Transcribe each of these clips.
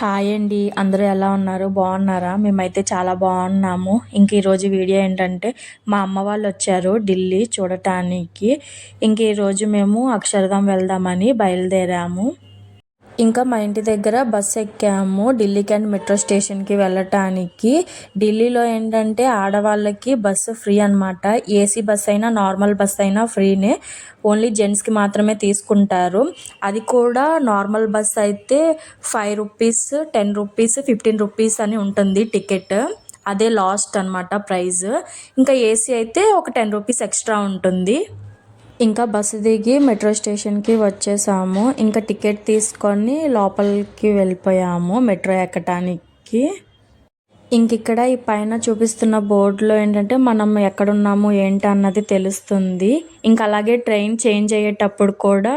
Hi అండి. అందరూ ఎలా ఉన్నారు? బాగున్నారా? మేమైతే చాలా బాగున్నాము. ఇంక ఈరోజు వీడియో ఏంటంటే మా అమ్మ వాళ్ళు వచ్చారు ఢిల్లీ చూడటానికి. ఇంక ఈరోజు మేము అక్షరధాం వెళ్దామని బయలుదేరాము. ఇంకా మా ఇంటి దగ్గర బస్ ఎక్కాము ఢిల్లీకి అండ్ మెట్రో స్టేషన్కి వెళ్ళటానికి. ఢిల్లీలో ఏంటంటే ఆడవాళ్ళకి బస్సు ఫ్రీ అనమాట ఏసీ బస్ అయినా నార్మల్ బస్ అయినా ఫ్రీనే. ఓన్లీ జెంట్స్కి మాత్రమే తీసుకుంటారు. అది కూడా నార్మల్ బస్ అయితే five rupees ten rupees fifteen rupees అని ఉంటుంది టికెట్. అదే లాస్ట్ అనమాట ప్రైస్ ఇంకా ఏసీ అయితే ఒక టెన్ రూపీస్ ఎక్స్ట్రా ఉంటుంది. ఇంకా బస్సు దిగి మెట్రో స్టేషన్కి వచ్చేసాము. ఇంకా టికెట్ తీసుకొని లోపలికి వెళ్ళిపోయాము మెట్రో ఎక్కటానికి. ఇంక ఇక్కడ ఈ పైన చూపిస్తున్న బోర్డులో ఏంటంటే మనం ఎక్కడున్నాము ఏంటి అన్నది తెలుస్తుంది. ఇంకా అలాగే ట్రైన్ చేంజ్ అయ్యేటప్పుడు కూడా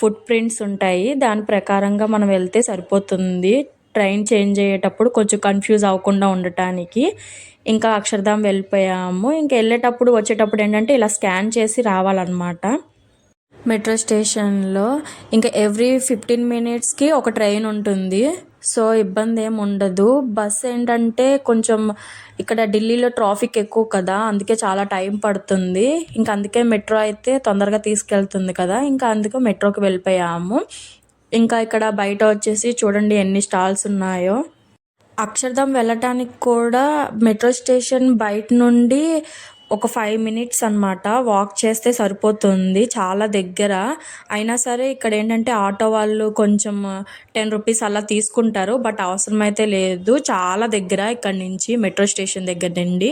ఫుట్ ప్రింట్స్ ఉంటాయి. దాని ప్రకారంగా మనం వెళ్తే సరిపోతుంది. ట్రైన్ చేంజ్ అయ్యేటప్పుడు కొంచెం కన్ఫ్యూజ్ అవ్వకుండా ఉండటానికి. ఇంకా అక్షరధాం వెళ్ళిపోయాము. ఇంకా వెళ్ళేటప్పుడు వచ్చేటప్పుడు ఏంటంటే ఇలా స్కాన్ చేసి రావాలన్నమాట. మెట్రో స్టేషన్లో ఇంకా ఎవ్రీ ఫిఫ్టీన్ మినిట్స్కి ఒక ట్రైన్ ఉంటుంది. సో ఇబ్బంది ఏమి ఉండదు. బస్ ఏంటంటే కొంచెం ఇక్కడ ఢిల్లీలో ట్రాఫిక్ ఎక్కువ కదా అందుకే చాలా టైం పడుతుంది. ఇంకా అందుకే మెట్రో అయితే తొందరగా తీసుకెళ్తుంది కదా ఇంకా అందుకే మెట్రోకి వెళ్ళిపోయాము. ఇంకా ఇక్కడ బయట వచ్చేసి చూడండి ఎన్ని స్టాల్స్ ఉన్నాయో. అక్షర్ధామ్ వెళ్ళటానికి కూడా మెట్రో స్టేషన్ బయట నుండి ఒక ఫైవ్ మినిట్స్ అనమాట వాక్ చేస్తే సరిపోతుంది. చాలా దగ్గర. అయినా సరే ఇక్కడ ఏంటంటే ఆటో వాళ్ళు కొంచెం టెన్ రూపీస్ అలా తీసుకుంటారు. బట్ అవసరం అయితే లేదు. చాలా దగ్గర ఇక్కడ నుంచి మెట్రో స్టేషన్ దగ్గర నుండి.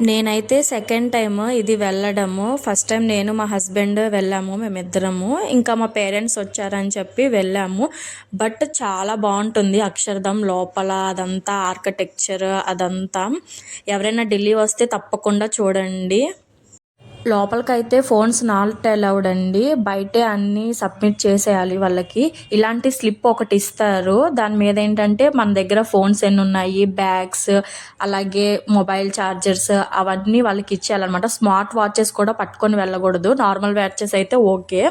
నేనైతే సెకండ్ టైం ఇది వెళ్ళడము. ఫస్ట్ టైం నేను మా హస్బెండ్ వెళ్ళాము మేమిద్దరము. ఇంకా మా పేరెంట్స్ వచ్చారని చెప్పి వెళ్ళాము. బట్ చాలా బాగుంటుంది అక్షరధం లోపల అదంతా ఆర్కిటెక్చర్ అదంతా. ఎవరైనా ఢిల్లీ వస్తే తప్పకుండా చూడండి. లోపలికైతే ఫోన్స్ నాట్ అలౌడ్ అండి. బయటే అన్నీ సబ్మిట్ చేసేయాలి వాళ్ళకి. ఇలాంటి స్లిప్ ఒకటి ఇస్తారు. దాని మీద ఏంటంటే మన దగ్గర ఫోన్స్ ఎన్ని ఉన్నాయి? బ్యాగ్స్ అలాగే మొబైల్ ఛార్జర్స్ అవన్నీ వాళ్ళకి ఇచ్చేయాలన్నమాట. స్మార్ట్ వాచెస్ కూడా పట్టుకొని వెళ్ళకూడదు. నార్మల్ వాచెస్ అయితే ఓకే.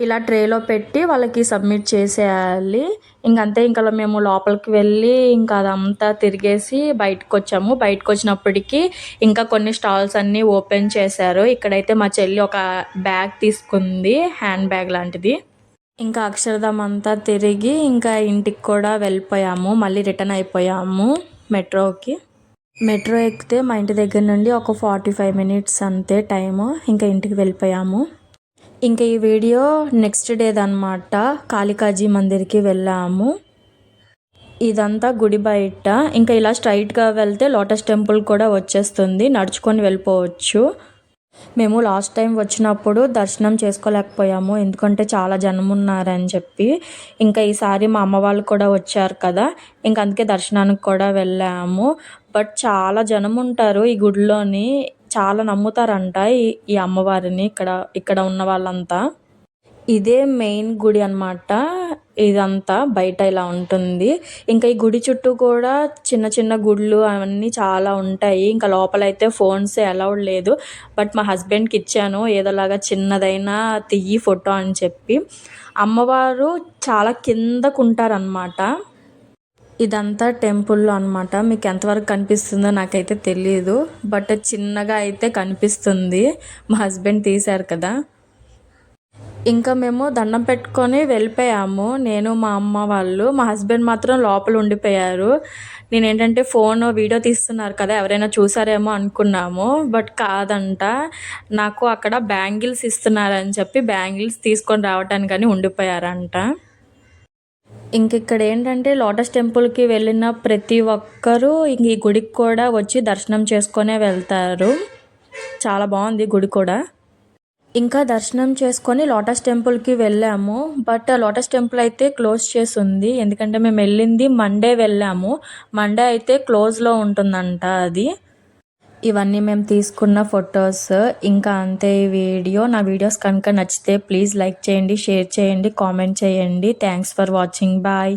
ఇలా ట్రేలో పెట్టి వాళ్ళకి సబ్మిట్ చేసేయాలి. ఇంకంతే ఇంకా మేము లోపలికి వెళ్ళి ఇంకా అదంతా తిరిగేసి బయటకు వచ్చాము బయటకు వచ్చినప్పటికీ ఇంకా కొన్ని స్టాల్స్ అన్నీ ఓపెన్ చేశారు. ఇక్కడైతే మా చెల్లి ఒక బ్యాగ్ తీసుకుంది హ్యాండ్ బ్యాగ్ లాంటిది. ఇంకా అక్షరధాం అంతా తిరిగి ఇంకా ఇంటికి కూడా వెళ్ళిపోయాము. మళ్ళీ రిటర్న్ అయిపోయాము మెట్రోకి. మెట్రో ఎక్కితే మా ఇంటి దగ్గర నుండి ఒక ఫార్టీ ఫైవ్ మినిట్స్ అంతే టైము. ఇంకా ఇంటికి వెళ్ళిపోయాము. ఇంకా ఈ వీడియో నెక్స్ట్ డేదనమాట కాళికాజీ మందిర్కి వెళ్ళాము. ఇదంతా గుడి బయట. ఇంకా ఇలా స్ట్రైట్గా వెళ్తే లోటస్ టెంపుల్ కూడా వచ్చేస్తుంది. నడుచుకొని వెళ్ళిపోవచ్చు. మేము లాస్ట్ టైం వచ్చినప్పుడు దర్శనం చేసుకోలేకపోయాము. ఎందుకంటే చాలా జనం ఉన్నారని చెప్పి. ఇంకా ఈసారి మా అమ్మ వాళ్ళు కూడా వచ్చారు కదా. ఇంకా అందుకే దర్శనానికి కూడా వెళ్ళాము. బట్ చాలా జనం ఉంటారు ఈ గుడిలోని. చాలా నమ్ముతారంట ఈ ఈ అమ్మవారిని ఇక్కడ ఇక్కడ ఉన్న వాళ్ళంతా. ఇదే మెయిన్ గుడి అనమాట ఇదంతా బయట ఇలా ఉంటుంది. ఇంకా ఈ గుడి చుట్టూ కూడా చిన్న చిన్న గుళ్ళు అవన్నీ చాలా ఉంటాయి. ఇంకా లోపలైతే ఫోన్స్ అలౌడ్ లేదు. బట్ మా హస్బెండ్కి ఇచ్చాను. ఏదోలాగా చిన్నదైనా తియ్యి ఫోటో అని చెప్పి. అమ్మవారు చాలా కిందకు ఉంటారనమాట ఇదంతా టెంపుల్లో అనమాట మీకు ఎంతవరకు కనిపిస్తుందో నాకైతే తెలియదు బట్ చిన్నగా అయితే కనిపిస్తుంది. మా హస్బెండ్ తీశారు కదా. ఇంకా మేము దండం పెట్టుకొని వెళ్ళిపోయాము. నేను మా అమ్మ వాళ్ళు. మా హస్బెండ్ మాత్రం లోపల ఉండిపోయారు. నేను ఏంటంటే ఫోన్ వీడియో తీస్తున్నారు కదా ఎవరైనా చూసారేమో అనుకున్నాము. బట్ కాదంట. నాకు అక్కడ బ్యాంగిల్స్ ఇస్తున్నారని చెప్పి బ్యాంగిల్స్ తీసుకొని రావటానికని ఉండిపోయారంట. ఇంక ఇక్కడ ఏంటంటే లోటస్ టెంపుల్కి వెళ్ళిన ప్రతి ఒక్కరూ ఇంక ఈ గుడికి కూడా వచ్చి దర్శనం చేసుకొనే వెళ్తారు. చాలా బాగుంది గుడి కూడా. ఇంకా దర్శనం చేసుకొని లోటస్ టెంపుల్కి వెళ్ళాము. బట్ లోటస్ టెంపుల్ అయితే క్లోజ్ చేసి ఉంది ఎందుకంటే మేము వెళ్ళింది మండే వెళ్ళాము. మండే అయితే క్లోజ్లో ఉంటుందంట అది. ఇవన్నీ మేము తీసుకున్న ఫొటోస్. ఇంకా అంతే ఈ వీడియో. నా వీడియోస్ కనుక నచ్చితే ప్లీజ్ లైక్ చేయండి షేర్ చేయండి కామెంట్ చేయండి. Thanks for watching bye